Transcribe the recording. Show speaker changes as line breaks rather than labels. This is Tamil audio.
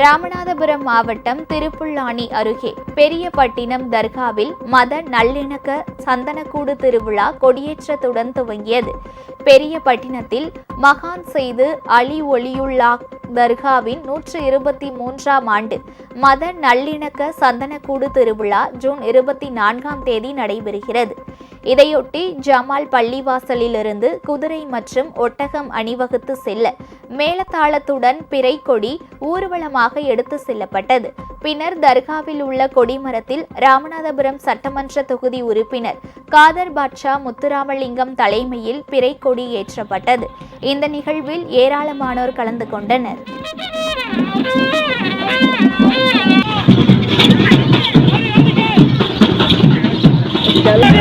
ராமநாதபுரம் மாவட்டம் திருப்புல்லானி அருகே பெரியபட்டினம் தர்காவில் மத நல்லிணக்க சந்தனக்கூடு திருவிழா கொடியேற்றத்துடன் துவங்கியது. பெரியபட்டினத்தில் மகான் செய்து அலி ஒளியுள்ளா தர்காவின் நூற்று இருபத்தி மூன்றாம் ஆண்டு மத நல்லிணக்க சந்தனக்கூடு திருவிழா ஜூன் இருபத்தி நான்காம் தேதி நடைபெறுகிறது. இதையொட்டி ஜமால் பள்ளிவாசலிலிருந்து குதிரை மற்றும் ஒட்டகம் அணிவகுத்து செல்ல மேலத்தாளத்துடன் பிறை கொடி ஊர்வலமாக எடுத்து செல்லப்பட்டது. பின்னர் தர்காவில் உள்ள கொடிமரத்தில் ராமநாதபுரம் சட்டமன்ற தொகுதி உறுப்பினர் காதர் பாட்ஷா முத்துராமலிங்கம் தலைமையில் பிறை கொடி ஏற்றப்பட்டது. இந்த நிகழ்வில் ஏராளமானோர் கலந்து கொண்டனர்.